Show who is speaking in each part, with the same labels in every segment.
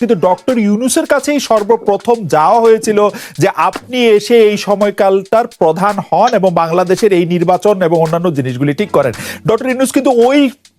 Speaker 1: কিন্তু ডক্টর ইউনুসের কাছেই সর্বপ্রথম যাওয়া হয়েছিল যে আপনি এসে এই সময়কালটার প্রধান হন এবং বাংলাদেশের এই নির্বাচন এবং অন্যান্য জিনিসগুলি ঠিক করেন। ডক্টর ইউনুস কিন্তু ওই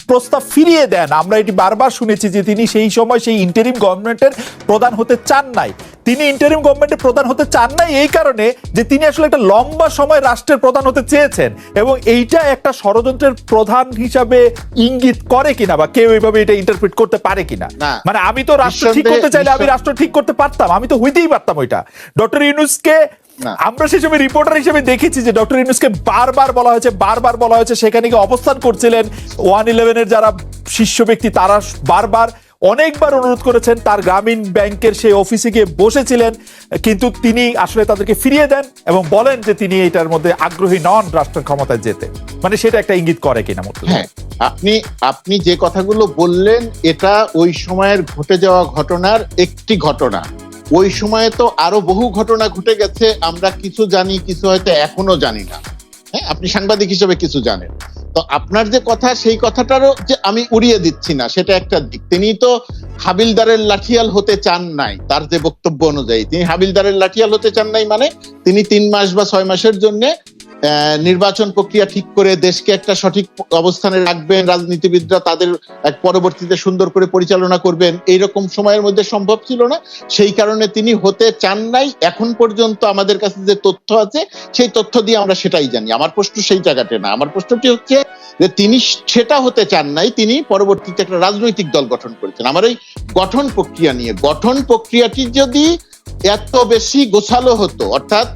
Speaker 1: প্রস্তাব ফিরিয়ে দেন। আমরা এটি বারবার শুনেছি যে তিনি সেই সময় সেই ইন্টারিম গভর্নমেন্টের প্রধান হতে চান নাই। তিনি ইন্টারিম গভর্নমেন্টের প্রধান হতে চান নাই এই কারণে যে তিনি আসলে একটা লম্বা সময় রাষ্ট্রের প্রধান হতে চেয়েছেন এবং এইটা একটা ষড়যন্ত্রের প্রধান হিসাবে ইঙ্গিত করে কিনা বা কেউ এইভাবে এটা ইন্টারপ্রিট করতে পারে কিনা। মানে আমি তো রাষ্ট্র ঠিক করতে চাইলে আমি রাষ্ট্র ঠিক করতে পারতাম। আমি তো হইতেই পারতাম ওইটা। ডক্টর ইউনুসকে। আমরা সেই সময় রিপোর্টার হিসেবে দেখেছি যে ডক্টর ইউনুসকে বারবার বলা হয়েছে বারবার বলা হয়েছে সেখানে গিয়ে অবস্থান করছিলেন। ওয়ান ইলেভেনের যারা শীর্ষ ব্যক্তি তারা বারবার অনেকবার অনুরোধ করেছেন তার গ্রামীণ ব্যাংকের সেই অফিসে গিয়ে বসেছিলেন কিন্তু তিনি আসলে তাদেরকে ফিরিয়ে দেন এবং বলেন যে তিনি এটার মধ্যে আগ্রহী নন রাষ্ট্রের ক্ষমতায় যেতে। মানে সেটা একটা ইঙ্গিত করে কিনা মতো
Speaker 2: হ্যাঁ আপনি আপনি যে কথাগুলো বললেন এটা ওই সময়ের ঘটে যাওয়া ঘটনার একটি ঘটনা। ওই সময়ে তো আরও বহু ঘটনা ঘটে গেছে, আমরা কিছু জানি, কিছু হয়তো এখনও জানি না। হ্যাঁ আপনি সাংবাদিক হিসেবে কিছু জানেন। তো আপনার যে কথা, সেই কথাটারও যে আমি উড়িয়ে দিচ্ছি না, সেটা একটা দিক। তিনি তো হাবিলদারের লাঠিয়াল হতে চান নাই, তার যে বক্তব্য অনুযায়ী। তিনি হাবিলদারের লাঠিয়াল হতে চান নাই মানে তিনি তিন মাস বা ছয় মাসের জন্য নির্বাচন প্রক্রিয়া ঠিক করে দেশকে একটা সঠিক অবস্থানে রাখবেন, রাজনীতিবিদরা তাদের এক পরবর্তীতে সুন্দর করে পরিচালনা করবেন। এইরকম সময়ের মধ্যে সম্ভব ছিল না। সেই কারণে তিনি হতে চান নাই। এখন পর্যন্ত আমাদের কাছে যে তথ্য আছে, সেই তথ্য দিয়ে আমরা সেটাই জানি। আমার প্রশ্ন সেই জায়গাতে না। আমার প্রশ্নটি হচ্ছে যে তিনি সেটা হতে চান নাই, তিনি পরবর্তীতে একটা রাজনৈতিক দল গঠন করেছেন। আমার এই গঠন প্রক্রিয়া নিয়ে, গঠন প্রক্রিয়াটি যদি এত বেশি গোছালো হতো, অর্থাৎ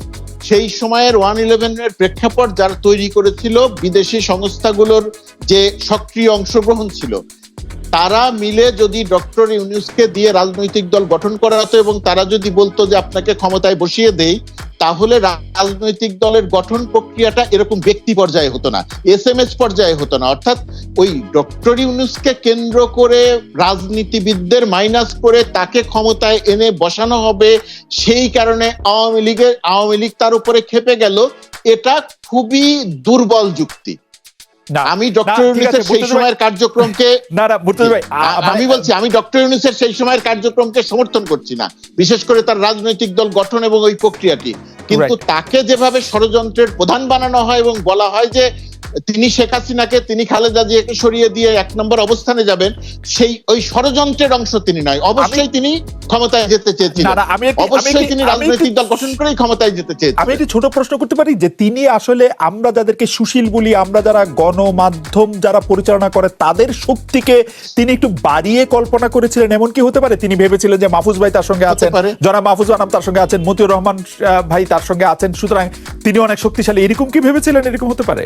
Speaker 2: সেই সময়ের ওয়ান ইলেভেনের প্রেক্ষাপট যারা তৈরি করেছিল, বিদেশি সংস্থাগুলোর যে সক্রিয় অংশগ্রহণ ছিল, তারা মিলে যদি ডক্টর ইউনিউসকে দিয়ে রাজনৈতিক দল গঠন করা হতো এবং তারা যদি বলতো যে আপনাকে ক্ষমতায় বসিয়ে দেই তাহলে রাজনৈতিক দলের গঠন প্রক্রিয়াটা এরকম ব্যক্তি পর্যায়ে হতো না, এস এম এস পর্যায়ে হতো না। অর্থাৎ ওই ডক্টর ইউনুসকে কেন্দ্র করে রাজনীতিবিদদের মাইনাস করে তাকে ক্ষমতায় এনে বসানো হবে, সেই কারণে আওয়ামী লীগের, আওয়ামী লীগ তার উপরে খেপে গেল। এটা খুবই দুর্বল যুক্তি। আমি ডক্টর ইউনুসের সেই সময়ের কার্যক্রমকে
Speaker 1: না না মুর্তজা ভাই
Speaker 2: আমি বলছি আমি ডক্টর ইউনুসের সেই সময়ের কার্যক্রমকে সমর্থন করছি না। বিশেষ করে তার রাজনৈতিক দল গঠন এবং ওই প্রক্রিয়াটি। কিন্তু তাকে যেভাবে ষড়যন্ত্রের প্রধান বানানো হয় এবং বলা হয় যে তিনি শেখ হাসিনাকে তিনি খালেদা জিয়াকে সরিয়ে দিয়ে এক নম্বর অবস্থানে যাবেন সেই ওই ষড়যন্ত্রের অংশ তিনি নয়। অবশ্যই তিনি ক্ষমতায় যেতে চেয়েছিলেন। অবশ্যই তিনি রাজনৈতিক দল গঠন করেই ক্ষমতায় যেতে
Speaker 1: আমি একটি ছোট প্রশ্ন করতে পারি যে তিনি আসলে আমরা যাদেরকে সুশীল বলি আমরা যারা গণমাধ্যম যারা পরিচালনা করে তাদের শক্তিকে তিনি একটু বাড়িয়ে কল্পনা করেছিলেন এমন কি হতে পারে? তিনি ভেবেছিলেন যে মাহফুজ ভাই তার সঙ্গে আছেন। জনাব মাহফুজ আনাম তার সঙ্গে আছেন মতিউর রহমান ভাই তার সঙ্গে আছেন সুতরাং তিনি অনেক শক্তিশালী। এরকম কি ভেবেছিলেন? এরকম হতে পারে?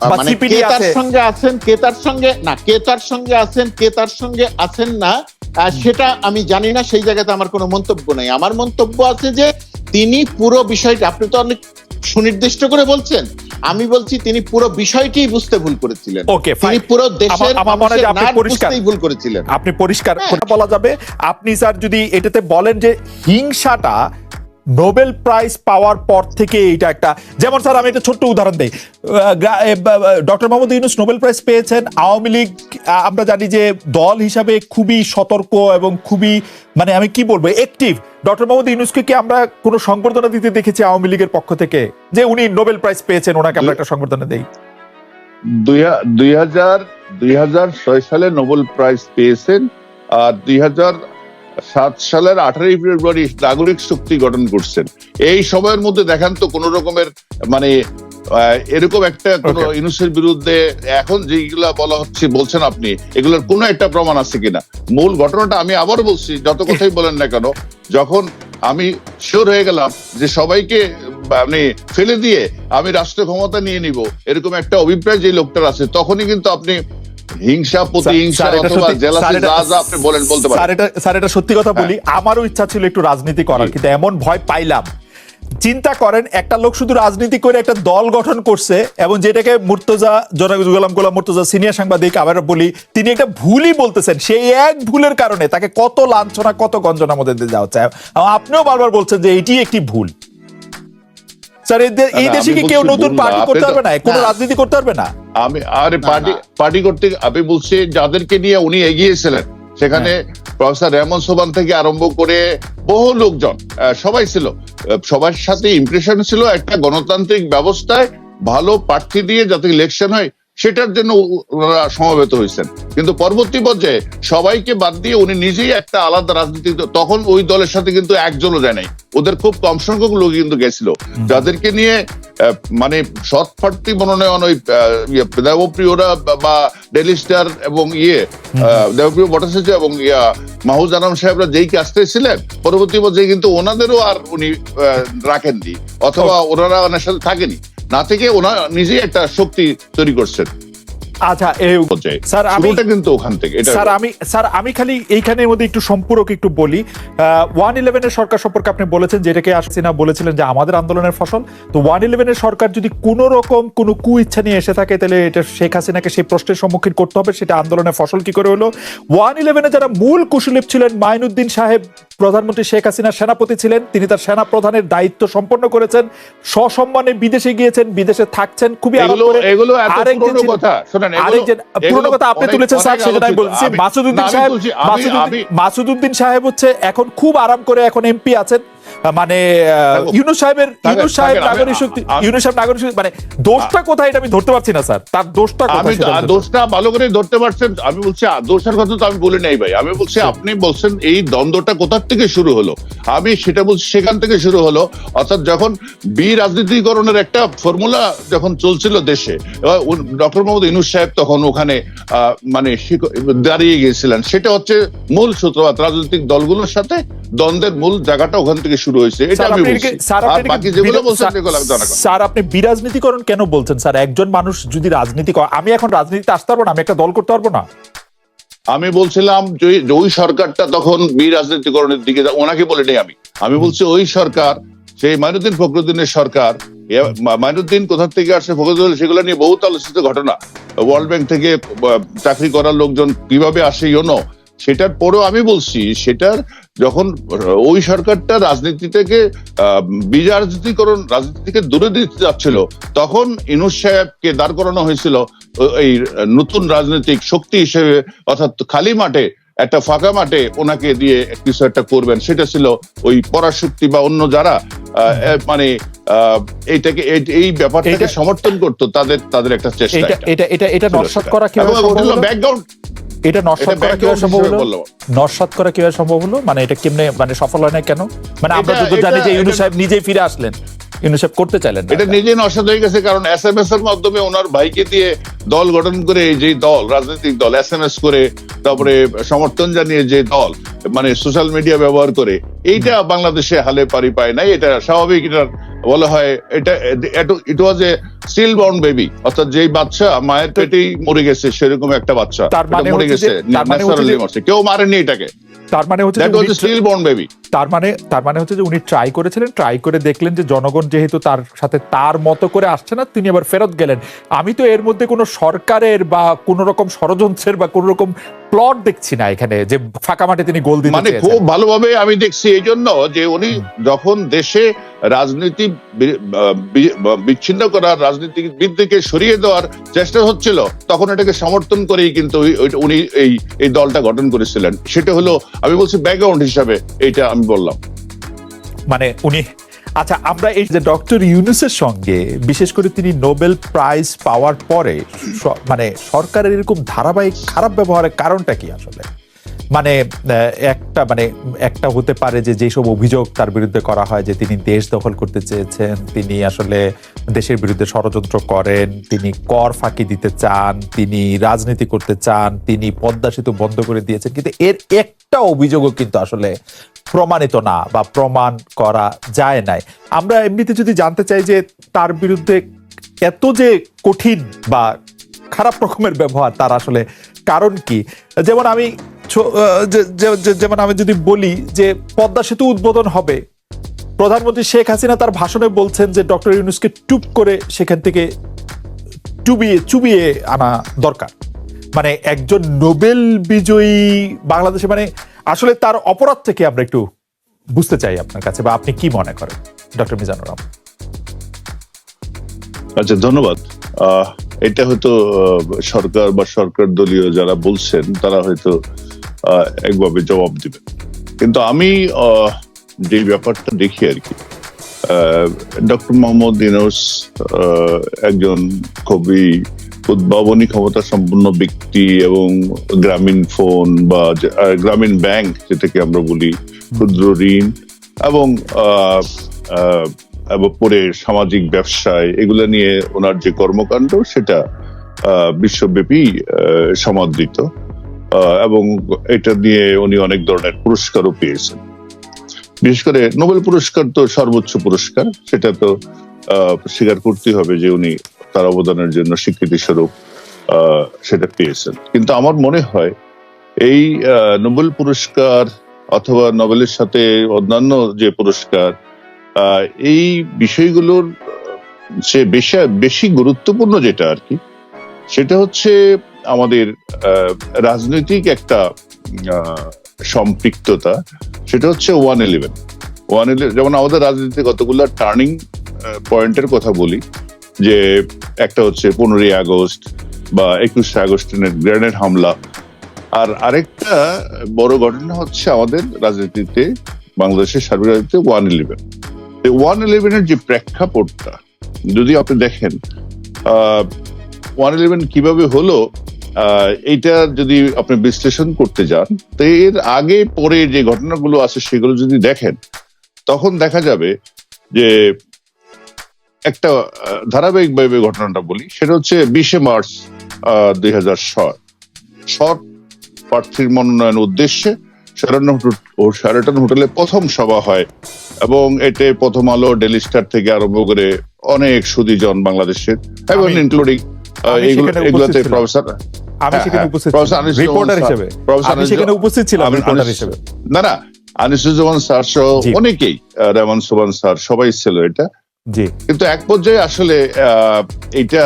Speaker 2: মানে কে তার সঙ্গে আছেন কে তার সঙ্গে না কে তার সঙ্গে আছেন কে তার সঙ্গে আছেন না সেটা আমি জানি না সেই জায়গাতে আমার কোনো মন্তব্য নেই। আমার মন্তব্য আছে যে তিনি পুরো বিষয়টা আপনি তো অনেক সুনির্দিষ্ট করে বলছেন আমি বলছি তিনি পুরো বিষয়টি বুঝতে ভুল করেছিলেন।
Speaker 1: ওকে
Speaker 2: তিনি পুরো দেশের
Speaker 1: আপনি পরিষ্কার।
Speaker 2: ভুল করেছিলেন।
Speaker 1: আপনি পরিষ্কার
Speaker 2: হ্যাঁ।
Speaker 1: বলা যাবে। আপনি স্যার যদি এটাতে বলেন যে হিংসাটা নোবেল প্রাইজ পাওয়ার পর থেকে এটা একটা, যেমন স্যার, আমি একটা ছোট্ট উদাহরণ দিই। Doctor Mohammad Yunus Nobel prize পেয়েছেন। আওয়ামী লীগ আমরা জানি যে দল হিসাবে খুবই সতর্ক এবং খুবই মানে আমি কি বলব একটিভ ডক্টর মোহাম্মদ ইউনুসকে কি আমরা কোনো সংবর্ধনা দিতে দেখেছি আওয়ামী লীগের পক্ষ থেকে? যে উনি নোবেল প্রাইজ পেয়েছেন, ওনাকে আমরা একটা সংবর্ধনা দেই,
Speaker 3: দুই হাজার দুই হাজার ছয় সালে নোবেল প্রাইজ পেয়েছেন, আর দুই হাজার সাত সালের আঠারোই ফেব্রুয়ারি নাগরিক শক্তি গঠন করছেন এই সময়ের মধ্যে দেখান তো কোন রকমের মানে এরকম একটা কোন. ইউনুসের বিরুদ্ধে এখন যেগুলা বলা হচ্ছে বলছেন আপনি এগুলোর কোনো একটা প্রমাণ আছে কিনা মূল ঘটনাটা আমি আবার বলছি যত কথাই বলেন না কেন যখন আমি শিওর হয়ে গেলাম যে সবাইকে মানে ফেলে দিয়ে আমি রাষ্ট্র ক্ষমতা নিয়ে নিব এরকম একটা অভিপ্রায় যে লোকটার আছে তখনই কিন্তু আপনি হিংসা প্রতিহিংসা অথবা জেলাসি
Speaker 1: স্যার,
Speaker 3: যা যা আপনি বলেন বলতে
Speaker 1: স্যার
Speaker 3: পারেন
Speaker 1: এটা স্যার এটা সত্যি কথা বলি। আমারও ইচ্ছা ছিল একটু রাজনীতি করার কিন্তু এমন ভয় পাইলাম। চিন্তা করেন একটা লোক শুধু রাজনীতি করে একটা দল গঠন করছে এবং যেটাকে মুর্তজা জনাব গোলাম গোলাম মুর্তজা সিনিয়র সাংবাদিক আবার বলি তিনি একটা ভুলই বলতেছেন। সেই এক ভুলের কারণে তাকে কত লাঞ্ছনা কত গঞ্জনার মধ্যে দিয়ে যাওয়া হচ্ছে আপনিও বারবার বলছেন যে এটি একটি ভুল। স্যার এই দেশে কি কেউ নতুন পার্টি করতে পারবে না? কোনো রাজনীতি করতে পারবে না?
Speaker 3: আমি আরে পার্টি পার্টি করতে আমি বলছি যাদেরকে নিয়ে উনি এগিয়েছিলেন সেখানে প্রফেসর রেমন সোবান থেকে আরম্ভ করে বহু লোকজন সবাই ছিল। সবার সাথে ইমপ্রেশন ছিল একটা গণতান্ত্রিক ব্যবস্থায় ভালো প্রার্থী দিয়ে যাতে ইলেকশন হয় সেটার জন্য ওনারা সমবেত হয়েছেন। কিন্তু পরবর্তী পর্যায়ে সবাইকে বাদ দিয়ে উনি নিজেই একটা আলাদা রাজনীতি তখন ওই দলের সাথে কিন্তু একজনও যায় নাই। ওদের খুব কম সংখ্যক লোক কিন্তু গেছিল। যাদেরকে নিয়ে মানে সৎ প্রার্থী মনোনয়ন ওই ইয়ে, দেবপ্রিয়রা বা- বা ডেলি স্টার এবং ইয়ে আহ, দেবপ্রিয় ভট্টাচার্য এবং ইয়া মাহুজ আনাম সাহেবরা যেই কাজটা ছিলেন পরবর্তী পর্যায়ে কিন্তু ওনাদেরও আর উনি রাখেননি। অথবা ওনারা ওনার সাথে থাকেনি। না থেকে ওনার নিজেই একটা শক্তি তৈরি করছেন।
Speaker 1: আচ্ছা এই স্যার আমি
Speaker 3: কিন্তু ওখান থেকে এটা
Speaker 1: স্যার আমি স্যার আমি খালি এইখানের মধ্যে একটু সম্পূরক একটু বলি। ওয়ান ইলেভেনের সরকার সম্পর্কে আপনি বলেছেন যেটাকে বলেছিলেন যে আমাদের আন্দোলনের ফসল। তো ওয়ান ইলেভেনের সরকার যদি কোনো রকম কোনো কু ইচ্ছা নিয়ে এসে থাকে তাহলে এটা শেখ হাসিনাকে সেই প্রশ্নের সম্মুখীন করতে হবে সেটা আন্দোলনের ফসল কি করে হলো? ওয়ান ইলেভেনে যারা মূল কুশলীপ ছিলেন মাইনুদ্দিন সাহেব প্রধানমন্ত্রী শেখ হাসিনার সেনাপতি ছিলেন তিনি তার সেনা প্রধানের দায়িত্ব সম্পন্ন করেছেন সসম্মানে বিদেশে গিয়েছেন বিদেশে থাকছেন খুবই
Speaker 3: এগুলো এগুলো
Speaker 1: আরেকজন
Speaker 3: কথা। শোনেন
Speaker 1: আরেকজন কথা আপনি তুলেছেন স্যার সেটা আমি বলছি সাহেব সাহেব হচ্ছে এখন খুব আরাম করে এখন এমপি আছেন। মানে। ইউনুস সাহেবের ইউনুস সাহেব নাগরিক শক্তি ইউনুস সাহেব নাগরিক শক্তি মানে দোষটা কোথায় এটা আমি ধরতে পারছি না স্যার। তার দোষটা
Speaker 3: আমি দোষটা ভালো করে ধরতে পারছেন আমি বলছি দোষের কথা তো আমি বলি নাই ভাই। আমি বলছি আপনি বলছেন এই দ্বন্দ্বটা কোথার থেকে শুরু হলো? আমি সেটা বলছি সেখান থেকে শুরু হলো অর্থাৎ যখন বি রাজনীতিকরণের একটা ফর্মুলা যখন চলছিল দেশে ডক্টর মোহাম্মদ ইনুস সাহেব তখন ওখানে আহ, মানে দাঁড়িয়ে গিয়েছিলেন। সেটা হচ্ছে মূল সূত্রপাত রাজনৈতিক দলগুলোর সাথে দ্বন্দ্বের মূল জায়গাটা ওখান থেকে শুরু হয়েছে এটা আমি বলছি।
Speaker 1: স্যার,
Speaker 3: আর
Speaker 1: আপনি
Speaker 3: বাকি যেগুলো বলছেন সেগুলো আমি জানা।
Speaker 1: স্যার আপনি বিরাজনীতিকরণ কেন বলছেন? স্যার একজন মানুষ যদি রাজনীতি করে আমি এখন রাজনীতিতে আসতে পারব না আমি একটা দল করতে পারব না?
Speaker 3: আমি বলছিলাম যে ওই সরকারটা তখন বীর রাজনীতিকরণের দিকে যা- ওনাকে বলে নেই আমি। আমি বলছি ওই সরকার সেই মাইনুদ্দিন ফখরুদ্দিনের সরকার মাইনুদ্দিন কোথা থেকে আসছে ফখরুদ্দিন সেগুলো নিয়ে বহুত আলোচিত ঘটনা। ওয়ার্ল্ড ব্যাংক থেকে চাকরি করার লোকজন কীভাবে আসে ইউনো সেটার পরেও আমি বলছি সেটার যখন ওই সরকারটা রাজনীতি থেকে আহ, রাজনীতি থেকে দূরে দিতে যাচ্ছিল তখন ইনুস সাহেবকে দাঁড় করানো হয়েছিল এই নতুন রাজনৈতিক শক্তি হিসেবে অর্থাৎ খালি মাঠে একটা ফাঁকা মাঠে ওনাকে দিয়ে কিছু একটা করবেন। সেটা ছিল ওই পরাশক্তি বা অন্য যারা মানে আহ, এইটাকে এই- ব্যাপারটাকে সমর্থন করতো তাদের তাদের একটা চেষ্টা
Speaker 1: এটা এটা এটা নস্বাত করা কীভাবে?
Speaker 3: ব্যাকগ্রাউন্ড
Speaker 1: এটা নস্বাত করা কীভাবে সম্ভব হলো। নস্বাত করা কীভাবে সম্ভব হলো? মানে এটা কেমনে মানে সফল হয় না কেন? মানে আমরা তো জানি যে
Speaker 3: এটা-
Speaker 1: সাহেব নিজেই ফিরে আসলেন। ইউনুস করতে চাইলেন
Speaker 3: এটা নিজে নষ্ট হয়ে গেছে কারণ এস এম এস এর মাধ্যমে ওনার ভাইকে দিয়ে দল গঠন করে যে দল রাজনৈতিক দল এস এম এস করে তারপরে সমর্থন জানিয়ে যে দল মানে সোশ্যাল মিডিয়া ব্যবহার করে এইটা বাংলাদেশে হালে পারি পায় নাই। এটা স্বাভাবিক এটা বলা হয় এটা it was a stillborn baby অর্থাৎ যেই বাচ্চা মায়ের পেটেই মরে গেছে সেরকম একটা বাচ্চা।
Speaker 1: তার মানে
Speaker 3: মরে গেছে
Speaker 1: মানে
Speaker 3: কেউ মারেনি এটাকে।
Speaker 1: তার মানে হচ্ছে
Speaker 3: স্টিল বর্ন বেবি
Speaker 1: তার মানে তার মানে হচ্ছে যে উনি ট্রাই করেছিলেন ট্রাই করে দেখলেন যে জনগণ যেহেতু তার সাথে তার মতো করে আসছে না তিনি আবার ফেরত গেলেন। আমি তো এর মধ্যে কোনো সরকারের বা কোনো রকম ষড়যন্ত্রের বা কোনো রকম প্লট দেখছি না এখানে যে ফাঁকা মাঠে তিনি গোল দিতে
Speaker 3: মানে খুব ভালোভাবে আমি দেখছি এই জন্য যে উনি যখন দেশে রাজনীতি বিচ্ছিন্ন করার রাজনীতিবিদদেরকে সরিয়ে দেওয়ার চেষ্টা হচ্ছিল তখন এটাকে সমর্থন করেই কিন্তু উনি এই এই দলটা গঠন করেছিলেন। সেটা হলো আমি বলছি ব্যাকগ্রাউন্ড হিসাবে এইটা আমি বললাম।
Speaker 1: মানে উনি আচ্ছা আমরা এই যে ডক্টর ইউনুসের সঙ্গে, বিশেষ করে তিনি নোবেল প্রাইজ পাওয়ার পরে মানে সরকারের এরকম ধারাবাহিক খারাপ ব্যবহারের কারণটা কি আসলে? মানে একটা মানে একটা হতে পারে যে যেসব অভিযোগ তার বিরুদ্ধে করা হয় যে তিনি দেশ দখল করতে চেয়েছেন, তিনি আসলে দেশের বিরুদ্ধে ষড়যন্ত্র করেন, তিনি কর ফাঁকি দিতে চান, তিনি রাজনীতি করতে চান, তিনি পদ্মা সেতু বন্ধ করে দিয়েছেন, কিন্তু এর একটা অভিযোগও কিন্তু আসলে প্রমাণিত না বা প্রমাণ করা যায় নাই। আমরা এমনিতে যদি জানতে চাই যে তার বিরুদ্ধে এত যে কঠিন বা খারাপ রকমের ব্যবহার, তার আসলে কারণ কি? যেমন আমি যেমন আমি যদি বলি যে পদ্মা সেতু উদ্বোধন হবে, প্রধানমন্ত্রী শেখ হাসিনা তার ভাষণে বলছেন যে ডক্টর ইউনুসকে টুপ করে সেখান থেকে চুবিয়ে চুবিয়ে আনা দরকার। মানে একজন নোবেল বিজয়ী বাংলাদেশে মানে আসলে তার অপরাধ থেকে আমরা একটু বুঝতে চাই আপনার কাছে বা আপনি কি মনে করেন? ডক্টর মিজানুর রহমান।
Speaker 3: আচ্ছা ধন্যবাদ। এটা হয়তো সরকার বা সরকার দলীয় যারা বলছেন তারা হয়তো একভাবে জবাব দিবেন। কিন্তু আমি যে ব্যাপারটা দেখি আর কি ডক্টর মোহাম্মদ ইউনুস আহ, একজন খুবই উদ্ভাবনী ক্ষমতা সম্পন্ন ব্যক্তি এবং গ্রামীণ ফোন বা গ্রামীণ ব্যাংক যেটাকে আমরা বলি ক্ষুদ্র ঋণ এবং পরে সামাজিক ব্যবসায় এগুলো নিয়ে ওনার যে কর্মকাণ্ড সেটা বিশ্বব্যাপী সমাদৃত এবং এটা দিয়ে উনি অনেক ধরনের পুরস্কারও পেয়েছেন। বিশেষ করে নোবেল পুরস্কার তো সর্বোচ্চ পুরস্কার সেটা তো আহ, স্বীকার করতে হবে যে উনি তার অবদানের জন্য স্বীকৃতি স্বরূপ সেটা পেয়েছেন। কিন্তু আমার মনে হয় এই নোবেল পুরস্কার অথবা নোবেলের সাথে অন্যান্য যে পুরস্কার এই বিষয়গুলোর, সে বেশি বেশি গুরুত্বপূর্ণ যেটা আর কি, সেটা হচ্ছে আমাদের রাজনৈতিক একটা সম্পৃক্ততা, সেটা হচ্ছে ওয়ান ইলেভেন। ওয়ান ইলেভেন যেমন আমাদের রাজনীতিতে কতগুলো টার্নিং পয়েন্টের কথা বলি যে একটা হচ্ছে পনেরোই আগস্ট বা একুশে আগস্টের গ্রেনেড হামলা। আর আরেকটা বড় ঘটনা হচ্ছে আমাদের রাজনীতিতে, বাংলাদেশের সার্বিক রাজনীতিতে ওয়ান ইলেভেন ওয়ান ইলেভেনের যে প্রেক্ষাপটটা, যদি আপনি দেখেন ওয়ান ইলেভেন কীভাবে হলো এইটা যদি আপনি বিশ্লেষণ করতে যান, তো এর আগে পরে যে ঘটনাগুলো আছে সেগুলো যদি দেখেন, তখন দেখা যাবে যে একটা আহ, ধারাবাহিকভাবে ঘটনাটা বলি সেটা হচ্ছে বিশে মার্চ দুই হাজার শর্ট প্রার্থীর মনোনয়ন উদ্দেশ্যে শেরাটন ও শেরাটন হোটেলে প্রথম সভা হয় এবং এতে প্রথম আলো ডেলি স্টার থেকে আরম্ভ করে অনেক সুদীজন বাংলাদেশের এবং ইনক্লুডিং এগুলোতে প্রফেসর
Speaker 1: আমি
Speaker 3: হ্যাঁ,
Speaker 1: সেখানে
Speaker 3: হ্যাঁ।
Speaker 1: উপস্থিত রিপোর্টার হিসেবে। আমি সেখানে উপস্থিত ছিলাম রিপোর্টার হিসেবে।
Speaker 3: না না আনিসুজ্জামান স্যার সহ অনেকেই আহ, রেমন সোবান স্যার সবাই ছিল এটা।
Speaker 1: জি।
Speaker 3: কিন্তু এক পর্যায়ে আসলে এটা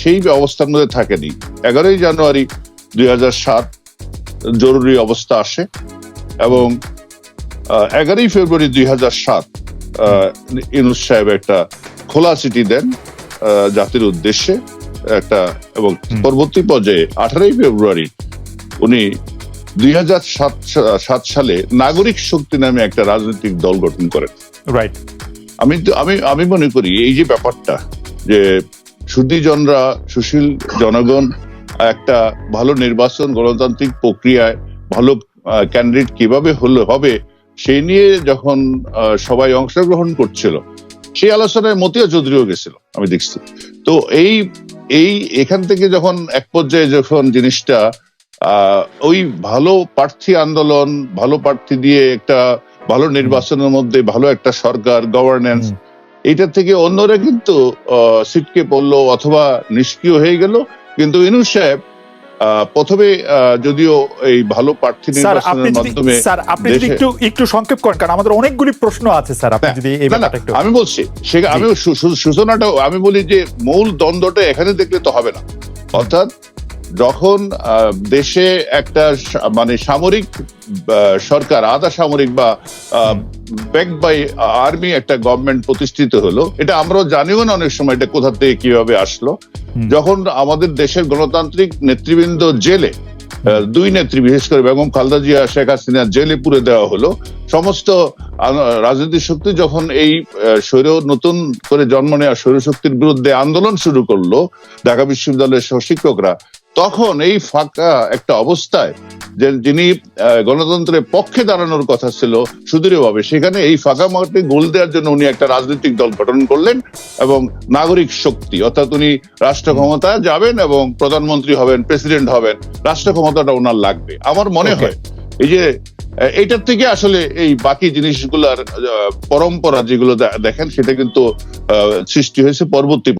Speaker 3: সেই অবস্থার মধ্যে থাকেনি। এগারোই জানুয়ারি দুই সাত জরুরি অবস্থা আসে এবং এগারোই ফেব্রুয়ারি দুই হাজার সাত ইনুস সাহেব একটা খোলা চিঠি দেন জাতির উদ্দেশ্যে একটা এবং পরবর্তী পর্যায়ে আঠারোই ফেব্রুয়ারি উনি দুই হাজার সাত সালে নাগরিক শক্তি নামে একটা রাজনৈতিক দল গঠন করেন।
Speaker 1: রাইট
Speaker 3: আমি আমি আমি মনে করি এই যে ব্যাপারটা, যে সুদীজনরা সুশীল জনগণ একটা ভালো নির্বাচন, গণতান্ত্রিক প্রক্রিয়ায় ভালো ক্যান্ডিডেট কীভাবে হলো, হবে, সেই নিয়ে যখন সবাই অংশগ্রহণ করছিল, সেই আলোচনায় মতিয়া চৌধুরীও গেছিল, আমি দেখছি। তো এই এই এখান থেকে যখন এক পর্যায়ে যখন জিনিসটা ওই ভালো প্রার্থী আন্দোলন, ভালো প্রার্থী দিয়ে একটা ভালো নির্বাচনের মধ্যে ভালো একটা সরকার গভর্নেন্স। এইটা থেকে অন্যরা কিন্তু ছিটকে পড়ল অথবা নিষ্ক্রিয় হয়ে গেল। কিন্তু ইনুস সাহেব প্রথমে যদিও এই ভালো প্রার্থী নির্বাচনের মাধ্যমে
Speaker 1: স্যার আপনি যদি একটু একটু সংক্ষেপ করেন কারণ আমাদের অনেকগুলি প্রশ্ন আছে স্যার আপনি যদি এই ব্যাপারটা একটু
Speaker 3: আমি বলছি সে আমি সূচনাটা আমি বলি যে মূল দ্বন্দ্বটা এখানে দেখলে তো হবে না। অর্থাৎ যখন দেশে একটা মানে সামরিক সরকার আধা সামরিক বা ব্যাক বাই আর্মি একটা গভর্নমেন্ট প্রতিষ্ঠিত হলো এটা আমরাও জানিও না অনেক সময় এটা কোথা থেকে কীভাবে আসলো। যখন আমাদের দেশের গণতান্ত্রিক নেতৃবৃন্দ জেলে দুই নেত্রী বিশেষ করে বেগম খালদা জিয়া শেখ হাসিনা জেলে পুরে দেওয়া হলো সমস্ত রাজনৈতিক শক্তি যখন এই স্বৈর নতুন করে জন্ম নেওয়া স্বৈর শক্তির বিরুদ্ধে আন্দোলন শুরু করল ঢাকা বিশ্ববিদ্যালয়ের সহ শিক্ষকরা তখন এই ফাঁকা একটা অবস্থায় যে যিনি গণতন্ত্রের পক্ষে দাঁড়ানোর কথা ছিল সুদৃঢ়ভাবে সেখানে এই ফাঁকা মাঠে গোল দেওয়ার জন্য উনি একটা রাজনৈতিক দল গঠন করলেন এবং নাগরিক শক্তি অর্থাৎ উনি রাষ্ট্র ক্ষমতায় যাবেন এবং প্রধানমন্ত্রী হবেন প্রেসিডেন্ট হবেন রাষ্ট্র ক্ষমতাটা ওনার লাগবে। আমার মনে হয় এই যে এইটার থেকে আসলে এই বাকি জিনিসগুলার পরম্পরা যেগুলো দেখেন সেটা কিন্তু আহ, সৃষ্টি হয়েছে পরবর্তী